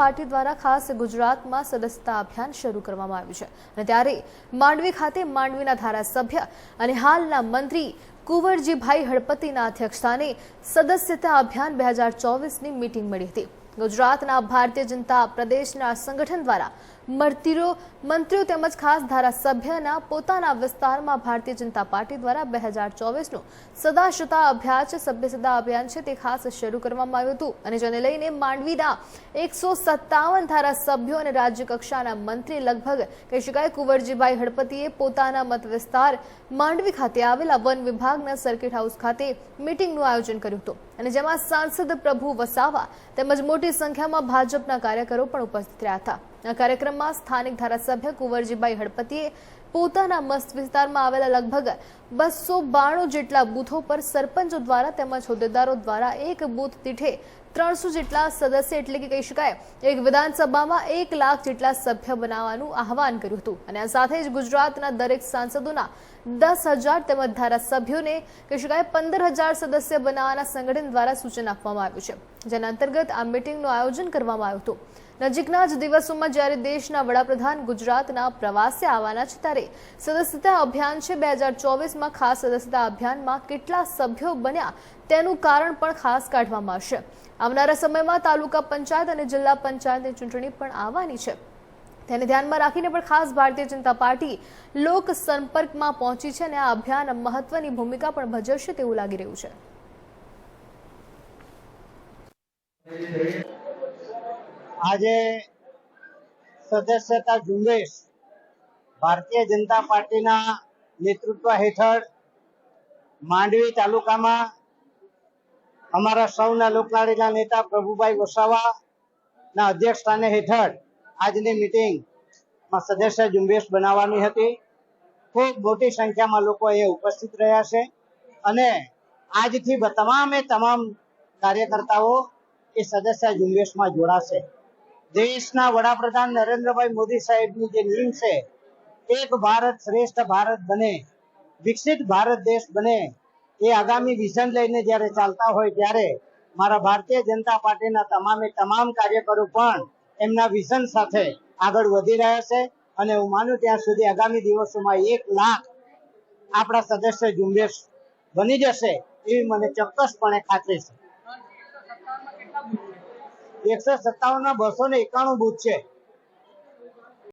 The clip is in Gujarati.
પાર્ટી દ્વારા ખાસ ગુજરાતમાં સદસ્યતા અભિયાન શરૂ કરવામાં આવ્યું છે. અને ત્યારે માંડવી ખાતે માંડવીના ધારાસભ્ય અને હાલના મંત્રી કુંવરજીભાઈ હળપતિના અધ્યક્ષસ્થાને સદસ્યતા અભિયાન બે હજાર ચોવીસની મીટિંગ મળી હતી. ગુજરાતના ભારતીય જનતા પ્રદેશના સંગઠન દ્વારા મંત્રીઓ મંત્રીઓ તેમજ ખાસ ધારાસભ્યના પોતાના વિસ્તારમાં ભારતીય જનતા પાર્ટી દ્વારા બે હજાર ચોવીસનું સદાશતા અભ્યાસ છે સભ્યસદા અભિયાન છે તે ખાસ શરૂ કરવામાં આવ્યું હતું અને જેને લઈને માંડવીના એકસો સત્તાવન ધારાસભ્યો અને રાજ્ય કક્ષાના મંત્રી લગભગ કહી શકાય કુંવરજીભાઈ હળપતિએ પોતાના મત વિસ્તાર માંડવી ખાતે આવેલા વન વિભાગના સર્કિટ હાઉસ ખાતે મિટિંગનું આયોજન કર્યું હતું. અને જેમાં સાંસદ પ્રભુ વસાવા તેમજ મોટી સંખ્યામાં ભાજપના કાર્યકરો પણ ઉપસ્થિત રહ્યા હતા. આ કાર્યક્રમમાં સ્થાનિક ધારાસભ્ય કુંવરજીભાઈ હળપતિએ પોતાના મસ્ત વિસ્તારમાં આવેલા લગભગ બસો બાણું જેટલા બૂથો પર સરપંચો દ્વારા તેમજ હોદ્દેદારો દ્વારા એક બૂથ દીઠે ત્રણસો જેટલા સદસ્ય, એટલે કે કહી શકાય, એક વિધાનસભામાં એક લાખ જેટલા સભ્ય બનાવવાનું આહવાન કર્યું હતું. અને આ સાથે જ ગુજરાતના દરેક સાંસદોના દસ હજાર તેમજ ધારાસભ્યોને કહી શકાય પંદર હજાર સદસ્ય બનાવવાના સંગઠન દ્વારા સૂચન આપવામાં આવ્યું છે. જેના અંતર્ગત આ મિટિંગનું આયોજન કરવામાં આવ્યું હતું. નજીકના જ દિવસોમાં જ્યારે દેશના વડાપ્રધાન ગુજરાતના પ્રવાસે આવવાના છે, ત્યારે સદસ્યતા અભિયાન છે. બે હજાર ચોવીસમાં ખાસ સદસ્યતા અભિયાનમાં કેટલા સભ્યો બન્યા તેનું કારણ પણ ખાસ કાઢવામાં આવશે. આવનારા સમયમાં તાલુકા પંચાયત અને જિલ્લા પંચાયતની ચૂંટણી પણ આવવાની છે. તેને ધ્યાનમાં રાખીને પણ ખાસ ભારતીય જનતા પાર્ટી લોક સંપર્કમાં પહોંચી છે અને આ અભિયાન મહત્વની ભૂમિકા પણ ભજવશે તેવું લાગી રહ્યું છે. આજે સદસ્યતા ઝુંબેશ ભારતીય જનતા પાર્ટીના નેતૃત્વ હેઠળ માંડવી તાલુકામાં અમારા સૌના લોકલાડીના નેતા પ્રભુભાઈ વસાવા ના અધ્યક્ષ સ્થાને હેઠળ આજની મિટિંગમાં સદસ્ય ઝુંબેશ બનાવવાની હતી. ખૂબ મોટી સંખ્યામાં લોકો એ ઉપસ્થિત રહ્યા છે અને આજથી તમામે તમામ કાર્યકર્તાઓ એ સદસ્ય ઝુંબેશમાં જોડાશે. દેશના વડાપ્રધાન નરેન્દ્રભાઈ મોદી સાહેબની જે નીમ છે, એક ભારત શ્રેષ્ઠ ભારત બને, વિકસિત ભારત દેશ બને એ આગામી વિઝન લઈને જ્યારે ચાલતા હોય ત્યારે મારા ભારતીય જનતા પાર્ટીના તમામે તમામ કાર્યકરો પણ એમના વિઝન સાથે આગળ વધી રહ્યા છે અને હું માનું ત્યાં સુધી આગામી દિવસોમાં એક લાખ આપણા સદસ્ય ઝુંબેશ બની જશે એવી મને ચોક્કસપણે ખાતરી છે. એકસો સત્તાવન ના બસો ને એકાણું બુથ છે.